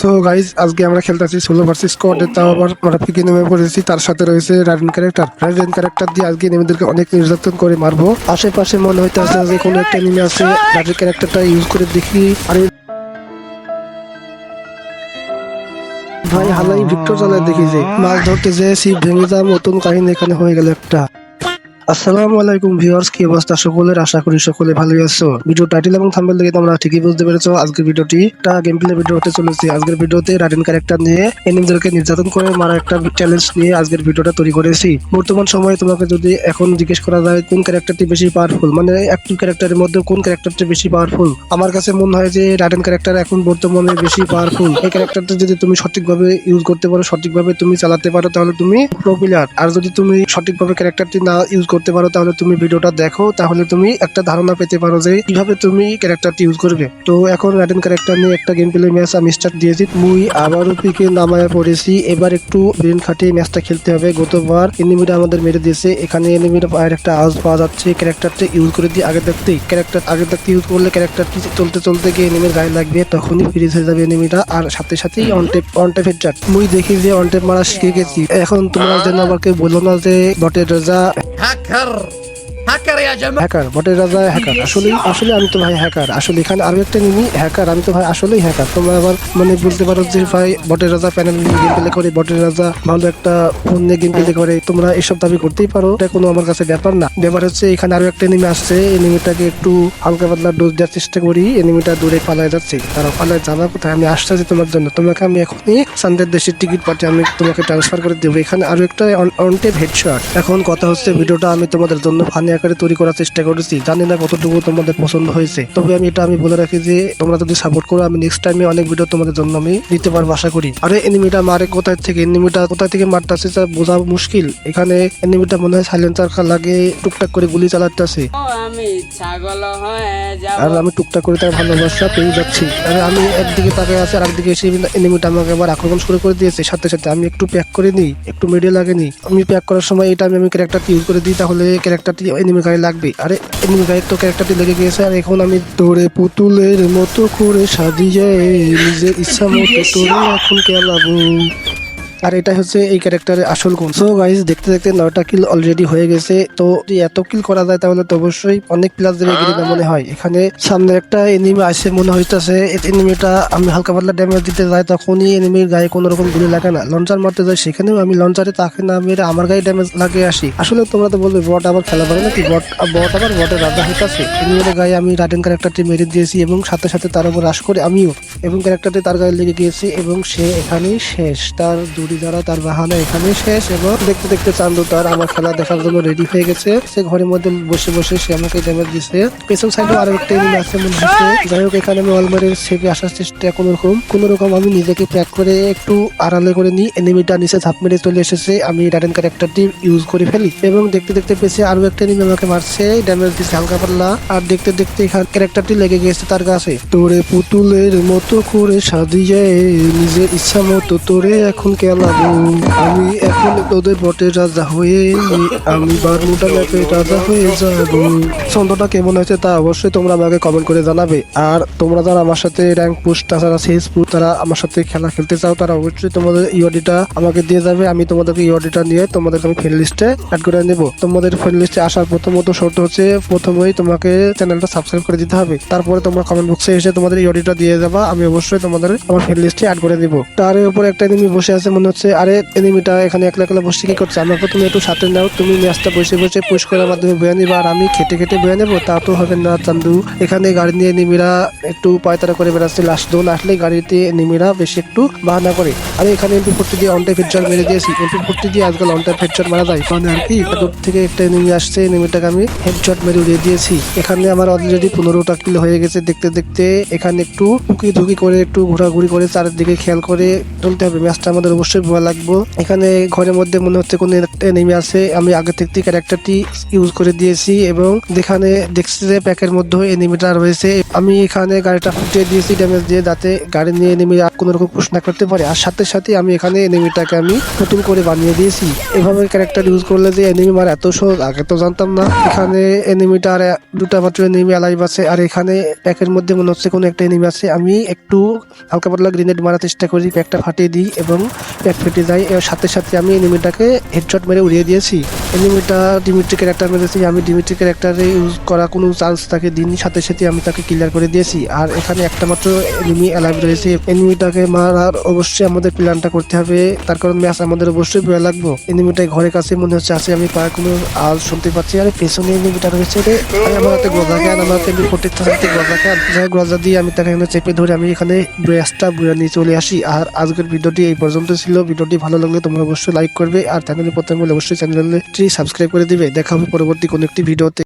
So guys আজকে আমরা খেলতেছি সোলো ভার্সেস স্কোয়াডে তাও আবার আমরা পিকে নেমে পড়েছি। তার সাথে রয়েছে রাইডেন ক্যারেক্টার রাইডেন ক্যারেক্টার দিয়ে আজকে নেমেদেরকে অনেক নির্যাতন করে মারবো। আশেপাশে মনে হইতে আছে যে কোনো একটা নেমে আছে। রাইডেন ক্যারেক্টারটা ইউজ করে দেখি। আরে ভাই, হালাই ভিক্টর চালায় দেখি যে। মাছ ধরতে যে সিপ ভেঙে যাওয়ার মতন কাহিনী এখানে হয়ে গেল একটা। আসসালামু আলাইকুম ভিউয়ার্স, কি অবস্থা সকলের? আশা করি সকলে ভালোই আছো। ভিডিও টাইটেল এবং থাম্বনেল দেখে তোমরা ঠিকই বুঝতে পেরেছ। আজকের ভিডিওটি একটা গেম প্লে ভিডিও হতে চলেছে। আজকের ভিডিওতে রাইডেন ক্যারেক্টার নিয়ে এনিমিদেরকে নির্যাতন করে মারা একটা চ্যালেঞ্জ নিয়ে আজকের ভিডিওটা তৈরি করেছি। বর্তমান সময়ে তোমাকে যদি এখন জিজ্ঞেস করা যায়, কোন ক্যারেক্টারটি বেশি পাওয়ারফুল মানে একটি ক্যারেক্টারের মধ্যে কোন ক্যারেক্টারটি বেশি পাওয়ারফুল আমার কাছে মনে হয় যে রাইডেন ক্যারেক্টার এখন বর্তমানে বেশি পাওয়ারফুল এই ক্যারেক্টারটা যদি তুমি সঠিকভাবে ইউজ করতে পারো, সঠিকভাবে তুমি চালাতে পারো, তাহলে তুমি প্রো প্লেয়ার আর যদি তুমি সঠিকভাবে ক্যারেক্টারটি না ইউজ করতে পারো তাহলে তুমি ভিডিওটা দেখো তাহলে তুমি একটা ধারণা পেতে পারো যে কীভাবে তুমি ক্যারেক্টারটি ইউজ করবে। তো এখন রাইডেন ক্যারেক্টার নিয়ে একটা গেম প্লে ম্যাচ আমি স্টার্ট দিয়েছি। মুই আবারও পিকে নামায় পড়েছি। এবার একটু ব্রেন খাটিয়ে ম্যাচটা খেলতে হবে। গতবার এনিমিটা আমাদের মেরে দিয়েছে। এখানে এনিমিটা পায়ের একটা আওয়াজ পাওয়া যাচ্ছে। ক্যারেক্টারটা ইউজ করে দিয়ে আগে থাকতেই ক্যারেক্টার আগে থাকতে ইউজ করলে ক্যারেক্টারটি চলতে চলতে গিয়ে এনিমির গায়ে লাগবে। তখনই ফ্রিজ হয়ে যাবে এনিমিটা আর সাথে সাথেই on tap on tap headshot মুই দেখি যে অনটেপ মারা শিখে গেছি। এখন তোমরা যেন আমাকে বলো না যে বটের রাজা Car. হ্যাকার বটের রাজা হ্যাকার আসলে আসলে আমি তো ভাই হ্যাকার আসলে এখানে আরও একটা নিমি হ্যাকার আমি তো ভাই আসলেই হ্যাকার তোমরা আবার মানে বলতে পারো যে ভাই বটের রাজা প্যানেল নিয়ে গেম প্লে করে বটের রাজা ভালো একটা ফোন নিয়ে গেম প্লে করে তোমরা এসব দাবি করতেই পারো এটা কোনো আমার কাছে ব্যাপার না। ব্যাপার হচ্ছে এখানে আরও একটা এনিমি আসছে এনিমিটাকে একটু হালকা পাতলা ডোজ দেওয়ার চেষ্টা করি এনিমিটা দূরে পালায় যাচ্ছে। তারা পালায় যাওয়ার কোথায় আমি আসতেছি তোমার জন্য তোমাকে আমি এখনই সানডের দেশের টিকিট পাঠিয়ে আমি তোমাকে ট্রান্সফার করে দেবো। এখানে আরও একটা অনটেপ হেডশট এখন কথা হচ্ছে ভিডিওটা আমি তোমাদের জন্য ফানি আকারে তৈরি করার চেষ্টা করেছি। জানি না কতটুকু তোমাদের পছন্দ হয়েছে। তবে আমি এটা আমি বলে রাখি যে, তোমরা যদি সাপোর্ট করো, আমি নেক্সট টাইমে অনেক ভিডিও তোমাদের জন্য আমি দিতে পারব আশা করি। আরে এনিমিটা মারে কোথায় থেকে? এনিমিটা কোথায় থেকে মারতে তা বোঝা মুশকিল। এখানে এনিমিটা মনে হয় সাইলেন্সার লাগে, টুকটাক করে গুলি চালাতেছে ও আমি ছাগল হয়ে যাব। আর আমি টুকটাক করে তার ভালোবাসা পেয়ে যাচ্ছি। আর আমি একদিকে তাকে আছে আর একদিকে এসে এনিমিটা আমাকে আবার আক্রমণ শুরু করে দিয়েছে। সাথে সাথে আমি একটু প্যাক করে নিই একটু মিডিয়া লাগে নি আমি প্যাক করার সময় এটা আমি আমি ক্যারেক্টারটি ইউজ করে দিই তাহলে ক্যারেক্টারটি এনিমি গায়ে লাগবে। আরে এনিমি গায়ে তো ক্যারেক্টারটি লেগে গিয়েছে আর এখন আমি তোরে পুতুলের মতো করে সাজিয়ে নিজের ইচ্ছা মতো তোরে এখন খেলাবো। আর এটা হচ্ছে এই ক্যারেক্টারের আসল গুণ। সো গাইজ দেখতে দেখতে নয়টা কিল অলরেডি হয়ে গেছে। তো যদি এত কিল করা যায়, তাহলে তো অবশ্যই অনেক প্লাস দেবে মনে হয়। এখানে সামনে একটা এনিমি আসে মনে হইতেছে। এনিমিটা আমি হালকা পাতলা ড্যামেজ দিতে যাই, তখনই এনিমির গায়ে কোনো রকম গুলি লাগে না। লঞ্চার মারতে যাই, সেখানেও আমি লঞ্চারে তাকে না মেরে আমার গায়ে ড্যামেজ লাগিয়ে আসি। আসলে তোমরা তো বলবে বট আবার খেলা পারে নাকি? বট বট আবার বটের রাজা হইতাছে। এনিমির গায়ে আমি রাইডেন ক্যারেক্টারটি মেরে দিয়েছি এবং সাথে সাথে তার উপর রাশ করে আমিও। এবং ক্যারেক্টারটি তার গায়ে লেগে গিয়েছি এবং সে এখানেই শেষ। তার দূরি দ্বারা তার বাহানা এখানেই শেষ এবং দেখতে দেখতে চান্দু তার আমার খেলা দেখার জন্য রেডি হয়ে গেছে। সে ঘরের মধ্যে বসে বসে সে আমাকে ড্যামেজ দিচ্ছে পেছন সাইডে আরও একটা এনিমি আছে মনে হচ্ছে। যাই হোক, এখানে আমি অলমারের সেভে আসার চেষ্টা কোন রকম কোন রকম আমি নিজেকে প্যাক করে একটু আড়ালে করে নিই। এনিমিটা নিচে ঝাঁপ মেরে চলে এসেছে। আমি রাডেন ক্যারেক্টারটি ইউজ করে ফেলি এবং দেখতে দেখতে পেছে আরও একটা এনিমি আমাকে মারছে। ড্যামেজ দিচ্ছে হালকা পাতলা। আর দেখতে দেখতে এখানে ক্যারেক্টারটি লেগে গেছে তার কাছে। তোরে পুতুলের মতো করে সাজিয়ে, নিজের ইচ্ছা মতো তোরে এখন আমি এখন তোদের রাজা হয়ে আমি রাজা হয়ে যাব। ছন্দটা কেমন হয়েছে তা অবশ্যই তোমরা আমাকে কমেন্ট করে জানাবে। আর তোমরা যারা আমার সাথে র্যাঙ্ক তারা আমার সাথে খেলা খেলতে চাও, তারা অবশ্যই তোমাদের আমাকে দিয়ে যাবে। আমি তোমাদেরকে ইওডিটা নিয়ে তোমাদেরকে আমি ফ্রেন্ড লিস্টে অ্যাড করে নেব। তোমাদের ফ্রেন্ড লিস্টে আসার প্রথমত শর্ত হচ্ছে প্রথমেই তোমাকে চ্যানেলটা সাবস্ক্রাইব করে দিতে হবে। তারপরে তোমরা কমেন্ট বক্সে এসে তোমাদের ইওডিটা দিয়ে যাবা। আমি অবশ্যই তোমাদের আমার ফ্রেন্ড লিস্টে অ্যাড করে দিব তার উপর একটা এনিমি বসে আছে মনে হচ্ছে, আরে, এনিমিটা এখানে একলা একলা বসে কি করছে? আমাকে তুমি একটু সাথে নাও, তুমি ম্যাচটা বসে বসে পুশ করার মাধ্যমে বয়ে নিবা আর আমি খেটে খেটে বয়ে নেব, তা তো হবে না চান্দু। এখানে গাড়ি নিয়ে এনিমিরা একটু পায়তারা করে বেড়াচ্ছে লাস্ট দোল আসলে গাড়িতে এনিমিরা বেশি একটু বাহানা করে। আর, এখানে এমপি ফোরটি দিয়ে অনটাই ফেডচার মেরে দিয়েছি এমপি ফোরটি দিয়ে আজকাল অনটাই ফেডচার মারা যায়। মানে আর কি দূর থেকে একটা এনিমি আসছে এনিমিটাকে আমি হেডশট মেরে উড়িয়ে দিয়েছি। এখানে আমার অলরেডি পনেরোটা কিল হয়ে গেছে, দেখতে দেখতে এখানে একটু উকি ধুকি করে, একটু ঘোরাঘুরি করে, চারিদিকে খেয়াল করে চলতে হবে। ম্যাচটা আমাদের অবশ্যই ভয় লাগবো। এখানে ঘরের মধ্যে মনে হচ্ছে কোনো এনিমি আছে। আমি আগে থেকে ক্যারেক্টারটি ইউজ করে দিয়েছি এবং যেখানে দেখছি যে প্যাকের মধ্যে এনিমিটা রয়েছে। আমি এখানে গাড়িটা ফুটিয়ে দিয়েছি ড্যামেজ দিয়ে, যাতে গাড়ি নিয়ে এনিমি কোনো রকম প্রশ্ন করতে পারে। আর সাথে সাথে আমি এখানে এনিমিটাকে আমি নতুন করে বানিয়ে দিয়েছি। এভাবে ক্যারেক্টার ইউজ করলে যে এনিমি মারা এত সহজ, আগে তো জানতাম না। এখানে এনিমিটা আর দুটা মাত্র এনিমি অ্যালাইভ আছে। আর এখানে প্যাকের মধ্যে মনে হচ্ছে কোনো একটা এনিমি আছে। আমি একটু হালকা পাতলা গ্রেনেড মারার চেষ্টা করি, প্যাকটা ফাটিয়ে দিই এবং প্যাক ফেটে যায় এর সাথে সাথে আমি এনিমিটাকে হেডশট মেরে উড়িয়ে দিয়েছি। এনিমিটা ডিমিট্রি ক্যারেক্টার মেরেছি আমি ডিমিট্রি ক্যারেক্টারে ইউজ করা কোনো চান্স তাকে দিনই সাথে সাথে আমি তাকে ক্লিয়ার করে দিয়েছি। আর এখানে একটা মাত্র এনিমি অ্যালাইভ রয়েছে। এনিমিটাকে মারার অবশ্যই আমাদের প্ল্যানটা করতে হবে। তার কারণ ম্যাচ আমাদের অবশ্যই ভয় লাগবো। এনিমিটাই ঘরের কাছে মনে হচ্ছে আছে, আমি পায়ে কোনো আওয়াজ শুনতে পাচ্ছি। আর পেছনে এনিমিটা রয়েছে রে। আমার হাতে গজা জ্ঞান আমার হাতে ফোর্টি থাকতে গজা যাই গজা দিয়ে আমি তাকে এখানে চেপে ধরে আমি এখানে ব্রেসটা বুড়া নিয়ে চলে আসি। আর আজকের ভিডিওটি এই পর্যন্ত ছিল। ভিডিওটি ভালো লাগলে তোমরা অবশ্যই লাইক করবে। আর চ্যানেলে প্রথমে হলে অবশ্যই চ্যানেলটি সাবস্ক্রাইব করে দিবে। দেখা হবে পরবর্তী কোনো একটি ভিডিওতে।